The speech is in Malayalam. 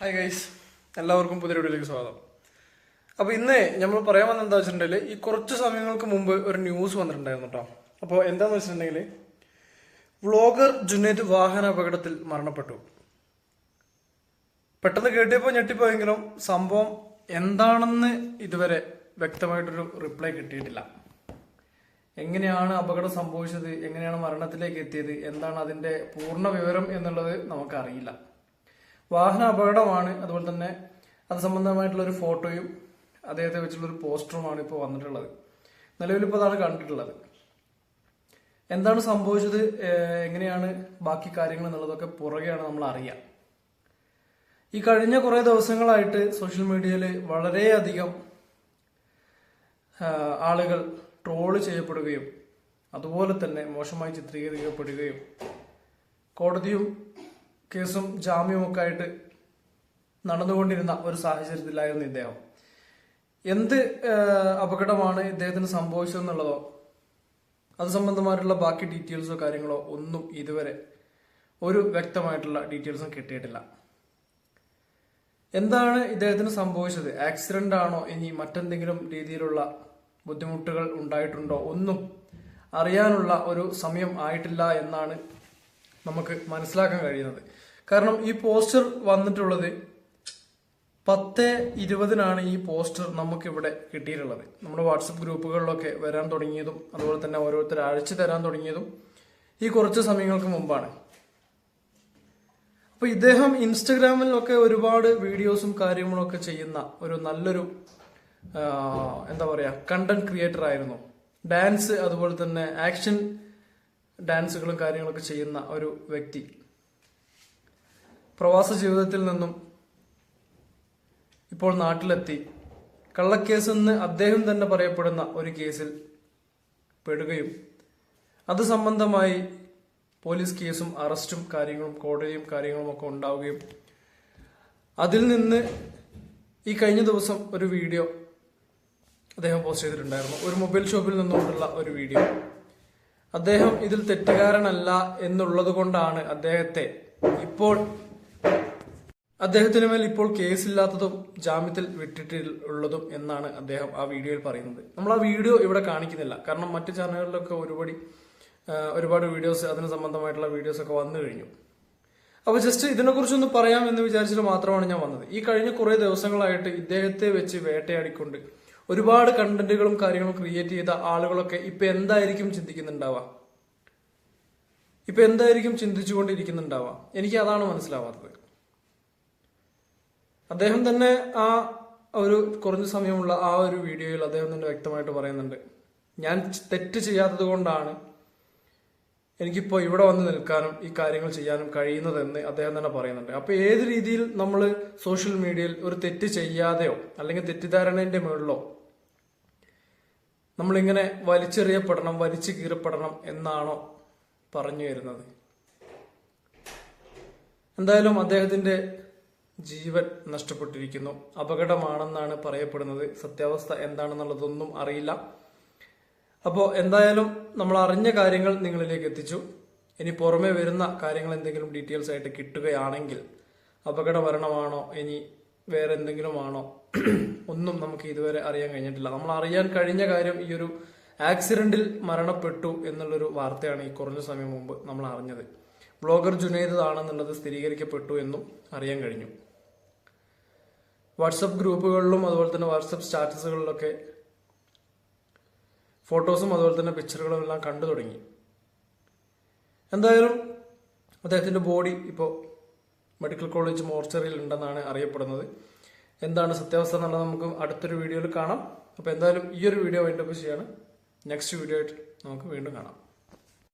ഹായ് ഗൈസ് എല്ലാവർക്കും പുതിയ വീഡിയോയിലേക്ക് സ്വാഗതം. അപ്പോൾ ഇന്ന് നമ്മൾ പറയാൻ വന്നത് എന്താ വെച്ചിട്ടുണ്ടെങ്കിൽ ഈ കുറച്ച് സമയങ്ങൾക്ക് മുമ്പ് ഒരു ന്യൂസ് വന്നിട്ടുണ്ടായിരുന്നു കേട്ടോ അപ്പോൾ എന്താന്ന് വെച്ചിട്ടുണ്ടെങ്കിൽ വ്ളോഗർ ജുനേദ് വാഹന അപകടത്തിൽ മരണപ്പെട്ടു. പെട്ടെന്ന് കേട്ടിയപ്പോൾ ഞെട്ടിപ്പോയെങ്കിലും സംഭവം എന്താണെന്ന് ഇതുവരെ വ്യക്തമായിട്ടൊരു റിപ്ലൈ കിട്ടിയിട്ടില്ല. എങ്ങനെയാണ് അപകടം സംഭവിച്ചത്? എങ്ങനെയാണ് മരണത്തിലേക്ക് എത്തിയത്? എന്താണ് അതിന്റെ പൂർണ വിവരം എന്നുള്ളത് നമുക്കറിയില്ല. വാഹന അപകടമാണ് അതുപോലെ തന്നെ അത് സംബന്ധമായിട്ടുള്ള ഒരു ഫോട്ടോയും അദ്ദേഹത്തെ വെച്ചുള്ള ഒരു പോസ്റ്ററുമാണ് ഇപ്പോൾ വന്നിട്ടുള്ളത്. നിലവിലിപ്പോൾ അതാണ് കണ്ടിട്ടുള്ളത്. എന്താണ് സംഭവിച്ചത്? എങ്ങനെയാണ് ബാക്കി കാര്യങ്ങൾ എന്നുള്ളതൊക്കെ പുറകെയാണ് നമ്മൾ അറിയുക ഈ കഴിഞ്ഞ കുറെ ദിവസങ്ങളായിട്ട് സോഷ്യൽ മീഡിയയിൽ വളരെയധികം ആളുകൾ ട്രോൾ ചെയ്യപ്പെടുകയും അതുപോലെ തന്നെ മോശമായി ചിത്രീകരിക്കപ്പെടുകയും കോടതിയും കേസും ജാമ്യവുമൊക്കെ ആയിട്ട് നടന്നുകൊണ്ടിരുന്ന ഒരു സാഹചര്യത്തിലായിരുന്നു ഇദ്ദേഹം. എന്ത് അപകടമാണ് ഇദ്ദേഹത്തിന് സംഭവിച്ചതെന്നുള്ളതോ അത് സംബന്ധമായിട്ടുള്ള ബാക്കി ഡീറ്റെയിൽസോ കാര്യങ്ങളോ ഒന്നും ഇതുവരെ ഒരു വ്യക്തമായിട്ടുള്ള ഡീറ്റെയിൽസും കിട്ടിയിട്ടില്ല. എന്താണ് ഇദ്ദേഹത്തിന് സംഭവിച്ചത്? ആക്സിഡന്റ് ആണോ? ഇനി മറ്റെന്തെങ്കിലും രീതിയിലുള്ള ബുദ്ധിമുട്ടുകൾ ഉണ്ടായിട്ടുണ്ടോ? ഒന്നും അറിയാനുള്ള ഒരു സമയം ആയിട്ടില്ല എന്നാണ് നമുക്ക് മനസ്സിലാക്കാൻ കഴിയുന്നത്. കാരണം ഈ പോസ്റ്റർ വന്നിട്ടുള്ളത് പത്ത് ഇരുപതിനാണ് ഈ പോസ്റ്റർ നമുക്കിവിടെ കിട്ടിയിട്ടുള്ളത്. നമ്മുടെ വാട്സപ്പ് ഗ്രൂപ്പുകളിലൊക്കെ വരാൻ തുടങ്ങിയതും അതുപോലെ തന്നെ ഓരോരുത്തർ അഴിച്ചു തരാൻ തുടങ്ങിയതും ഈ കുറച്ച് സമയങ്ങൾക്ക് മുമ്പാണ്. അപ്പൊ ഇദ്ദേഹം ഇൻസ്റ്റഗ്രാമിലൊക്കെ ഒരുപാട് വീഡിയോസും കാര്യങ്ങളും ഒക്കെ ചെയ്യുന്ന ഒരു നല്ലൊരു എന്താ പറയാ കണ്ടന്റ് ക്രിയേറ്റർ ആയിരുന്നു. ഡാൻസ് അതുപോലെ തന്നെ ആക്ഷൻ ഡാൻസുകളും കാര്യങ്ങളൊക്കെ ചെയ്യുന്ന ഒരു വ്യക്തി. പ്രവാസ ജീവിതത്തിൽ നിന്നും ഇപ്പോൾ നാട്ടിലെത്തി. കള്ളക്കേസ് എന്ന് അദ്ദേഹം തന്നെ പറയപ്പെടുന്ന ഒരു കേസിൽ പെടുകയും അത് സംബന്ധമായി പോലീസ് കേസും അറസ്റ്റും കാര്യങ്ങളും കോടതിയും കാര്യങ്ങളും ഒക്കെ ഉണ്ടാവുകയും അതിൽ നിന്ന് ഈ കഴിഞ്ഞ ദിവസം ഒരു വീഡിയോ അദ്ദേഹം പോസ്റ്റ് ചെയ്തിട്ടുണ്ടായിരുന്നു. ഒരു മൊബൈൽ ഷോപ്പിൽ നിന്നുകൊണ്ടുള്ള ഒരു വീഡിയോ. അദ്ദേഹം ഇതിൽ തെറ്റുകാരനല്ല എന്നുള്ളത് കൊണ്ടാണ് അദ്ദേഹത്തെ ഇപ്പോൾ അദ്ദേഹത്തിന് മേൽ ഇപ്പോൾ കേസില്ലാത്തതും ജാമ്യത്തിൽ വിട്ടിട്ടുള്ളതും എന്നാണ് അദ്ദേഹം ആ വീഡിയോയിൽ പറയുന്നത്. നമ്മൾ ആ വീഡിയോ ഇവിടെ കാണിക്കുന്നില്ല. കാരണം മറ്റു ചാനലുകളിലൊക്കെ ഒരുപടി ഒരുപാട് വീഡിയോസ് അതിന് സംബന്ധമായിട്ടുള്ള വീഡിയോസ് ഒക്കെ വന്നു കഴിഞ്ഞു. അപ്പൊ ജസ്റ്റ് ഇതിനെക്കുറിച്ചൊന്ന് പറയാം എന്ന് വിചാരിച്ചിട്ട് മാത്രമാണ് ഞാൻ വന്നത്. ഈ കഴിഞ്ഞ കുറെ ദിവസങ്ങളായിട്ട് ഇദ്ദേഹത്തെ വെച്ച് വേട്ടയാടിക്കൊണ്ട് ഒരുപാട് കണ്ടന്റുകളും കാര്യങ്ങളും ക്രിയേറ്റ് ചെയ്ത ആളുകളൊക്കെ ഇപ്പൊ എന്തായിരിക്കും ചിന്തിക്കുന്നുണ്ടാവുക? ഇപ്പൊ എന്തായിരിക്കും ചിന്തിച്ചുകൊണ്ടിരിക്കുന്നുണ്ടാവുക? എനിക്ക് അതാണ് മനസ്സിലാവാത്തത്. അദ്ദേഹം തന്നെ ആ ഒരു കുറഞ്ഞ സമയമുള്ള ആ ഒരു വീഡിയോയിൽ അദ്ദേഹം തന്നെ വ്യക്തമായിട്ട് പറയുന്നുണ്ട്. ഞാൻ തെറ്റ് ചെയ്യാത്തത് കൊണ്ടാണ് എനിക്കിപ്പോൾ ഇവിടെ വന്ന് നിൽക്കാനും ഈ കാര്യങ്ങൾ ചെയ്യാനും കഴിയുന്നതെന്ന് അദ്ദേഹം തന്നെ പറയുന്നുണ്ട്. അപ്പോൾ ഏത് രീതിയിൽ നമ്മൾ സോഷ്യൽ മീഡിയയിൽ ഒരു തെറ്റ് ചെയ്യാതെയോ അല്ലെങ്കിൽ തെറ്റിദ്ധാരണേന്റെ മുകളിലോ നമ്മളിങ്ങനെ വലിച്ചെറിയപ്പെടണം വലിച്ചു കീറപ്പെടണം എന്നാണോ പറഞ്ഞു വരുന്നത്? എന്തായാലും അദ്ദേഹത്തിന്റെ ജീവൻ നഷ്ടപ്പെട്ടിരിക്കുന്നു. അപകടമാണെന്നാണ് പറയപ്പെടുന്നത്. സത്യാവസ്ഥ എന്താണെന്നുള്ളതൊന്നും അറിയില്ല. അപ്പോൾ എന്തായാലും നമ്മൾ അറിഞ്ഞ കാര്യങ്ങൾ നിങ്ങളിലേക്ക് എത്തിച്ചു. ഇനി പുറമെ വരുന്ന കാര്യങ്ങൾ എന്തെങ്കിലും ഡീറ്റെയിൽസ് ആയിട്ട് കിട്ടുകയാണെങ്കിൽ അപകട മരണമാണോ ഇനി വേറെ എന്തെങ്കിലും ആണോ ഒന്നും നമുക്ക് ഇതുവരെ അറിയാൻ കഴിഞ്ഞിട്ടില്ല. നമ്മൾ അറിയാൻ കഴിഞ്ഞ കാര്യം ഈ ഒരു ആക്സിഡന്റിൽ മരണപ്പെട്ടു എന്നുള്ളൊരു വാർത്തയാണ് ഈ കുറഞ്ഞ സമയം മുമ്പ് നമ്മൾ അറിഞ്ഞത്. ബ്ലോഗർ ജുനൈദ് ആണെന്നുള്ളത് സ്ഥിരീകരിക്കപ്പെട്ടു എന്നും അറിയാൻ കഴിഞ്ഞു. വാട്സപ്പ് ഗ്രൂപ്പുകളിലും അതുപോലെ തന്നെ വാട്സപ്പ് സ്റ്റാറ്റസുകളിലൊക്കെ ഫോട്ടോസും അതുപോലെ തന്നെ പിക്ചറുകളും എല്ലാം കണ്ടു തുടങ്ങി. എന്തായാലും അദ്ദേഹത്തിന്റെ ബോഡി ഇപ്പോൾ മെഡിക്കൽ കോളേജ് മോർച്ചറിയിൽ ഉണ്ടെന്നാണ് അറിയപ്പെടുന്നത്. എന്താണ് സത്യാവസ്ഥ എന്നുള്ളത് നമുക്ക് അടുത്തൊരു വീഡിയോയിൽ കാണാം. അപ്പോൾ എന്തായാലും ഈ ഒരു വീഡിയോ വൈൻഡപ്പ് ചെയ്യാണ്. നെക്സ്റ്റ് വീഡിയോ ആയിട്ട് നമുക്ക് വീണ്ടും കാണാം.